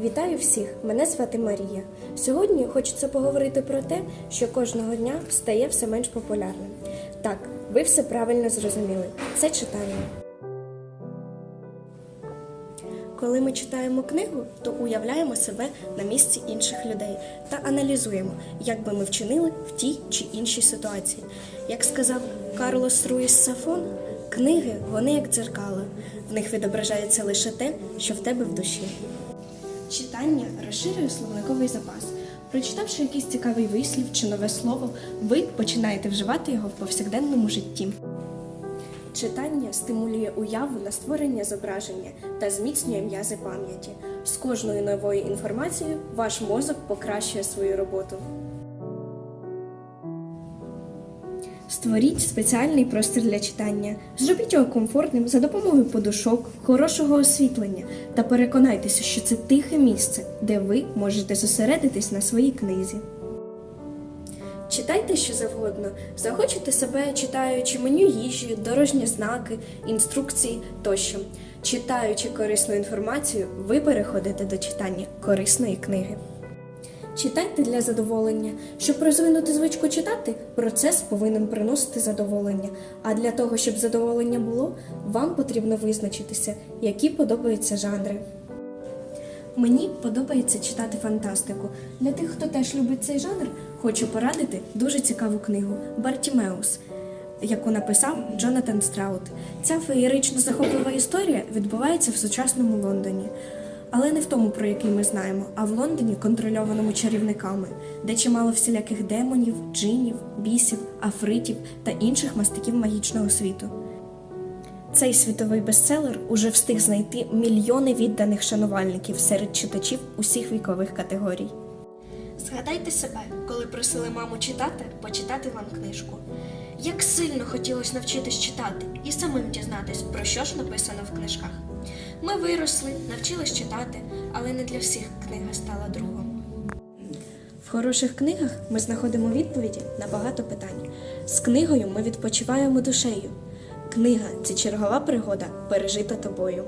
Вітаю всіх! Мене звати Марія. Сьогодні хочеться поговорити про те, що кожного дня стає все менш популярним. Так, ви все правильно зрозуміли. Це читання. Коли ми читаємо книгу, то уявляємо себе на місці інших людей та аналізуємо, як би ми вчинили в тій чи іншій ситуації. Як сказав Карлос Руїс Сафон, книги вони як дзеркала. В них відображається лише те, що в тебе в душі. Читання розширює словниковий запас. Прочитавши якийсь цікавий вислів чи нове слово, ви починаєте вживати його в повсякденному житті. Читання стимулює уяву на створення зображення та зміцнює м'язи пам'яті. З кожною новою інформацією ваш мозок покращує свою роботу. Створіть спеціальний простір для читання. Зробіть його комфортним за допомогою подушок, хорошого освітлення та переконайтеся, що це тихе місце, де ви можете зосередитись на своїй книзі. Читайте що завгодно, захочете себе, читаючи меню їжі, дорожні знаки, інструкції тощо. Читаючи корисну інформацію, ви переходите до читання корисної книги. Читайте для задоволення. Щоб розвинути звичку читати, процес повинен приносити задоволення. А для того, щоб задоволення було, вам потрібно визначитися, які подобаються жанри. Мені подобається читати фантастику. Для тих, хто теж любить цей жанр, хочу порадити дуже цікаву книгу Бартімеус, яку написав Джонатан Страут. Ця феєрично захоплива історія відбувається в сучасному Лондоні. Але не в тому, про який ми знаємо, а в Лондоні, контрольованому чарівниками, де чимало всіляких демонів, джинів, бісів, афритів та інших мастиків магічного світу. Цей світовий бестселер уже встиг знайти мільйони відданих шанувальників серед читачів усіх вікових категорій. Згадайте себе, коли просили маму читати, почитати вам книжку. Як сильно хотілося навчитись читати і самим дізнатись, про що ж написано в книжках. Ми виросли, навчились читати, але не для всіх книга стала другом. В хороших книгах ми знаходимо відповіді на багато питань. З книгою ми відпочиваємо душею. Книга це чергова пригода, пережита тобою.